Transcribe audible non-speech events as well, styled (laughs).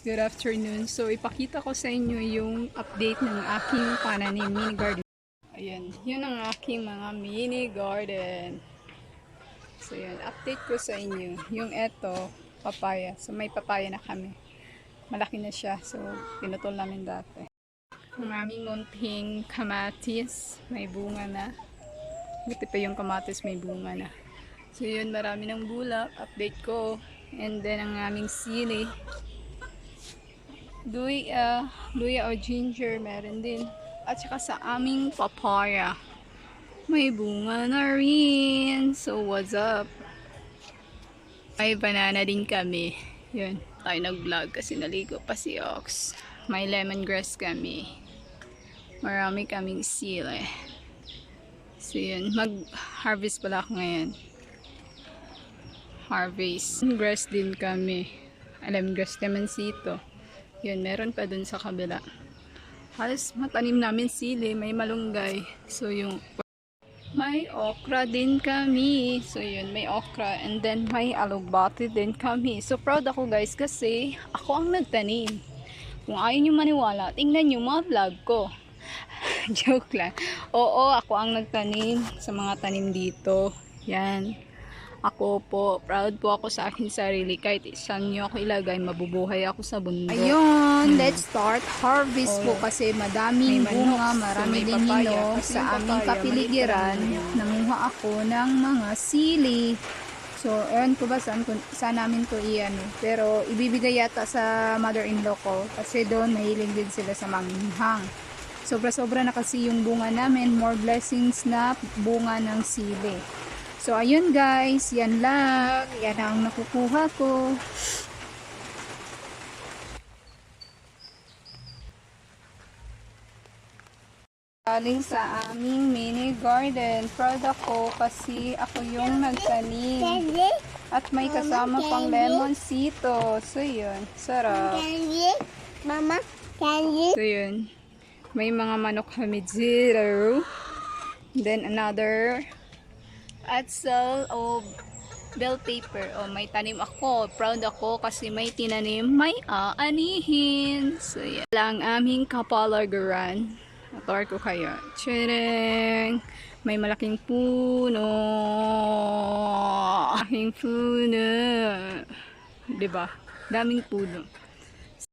good afternoon. So, ipakita ko sa inyo yung update ng aking pananim mini garden. Ayan, yun ang aking mga mini garden. So, yun, update ko sa inyo. Yung eto, papaya. So, may papaya na kami. Malaki na siya. So, pinutol namin dati. Ang aming munting kamatis, may bunga na. Buti pa yung kamatis, may bunga na. So, yun, marami ng bulak. Update ko. And then, ang aming sili. Luya, luya o ginger, meron din. At saka sa aming papaya, may bunga na rin. So, what's up? May banana din kami. Yun, tayo nag-vlog kasi naligo pa si Ox. May lemongrass kami. Marami kaming sili. So, yun, mag-harvest pala ako ngayon. Harvest. Grass din kami. Lemongrass sito. Yun, meron pa dun sa kabila. Halos matanim namin sili, may malunggay. So yung may okra din kami. So yun, may okra and then may alugbati din kami. So proud ako guys kasi ako ang nagtanim. Kung ayaw nyo maniwala, tingnan nyo mga vlog ko. (laughs) Joke lang. Oo, ako ang nagtanim sa mga tanim dito. Yan. Ako po, proud po ako sa akin sarili. Kahit isang nyo ako ilagay, mabubuhay ako sa bundok. Ayun, let's start harvest Oh. po kasi madaming bunga, so marami may din Kasi sa aming papaya, kapiligiran. Nanguha ako ng mga sili. So, ewan ko ba saan, ko- saan namin to iyan Pero, ibibigay yata sa mother-in-law ko kasi doon mahilig din sila sa manghang. Sobra-sobra na kasi yung bunga namin. More blessings na bunga ng sili. So, ayun guys. Yan lang. Yan ang nakukuha ko. Galing sa aming mini garden. Proud ako kasi ako yung nagtanim. At may kasama pang lemon sito. So yun, sarap. Mama, can you? So yun, may mga manok kami zero. Then another Axel of bell paper. O may tanim ako. Proud ako kasi may tinanim, may aanihin. So yan lang aming kapalagaran. Ator ko kayo. Tchireng! May malaking puno. Aking puno. ba? Daming puno.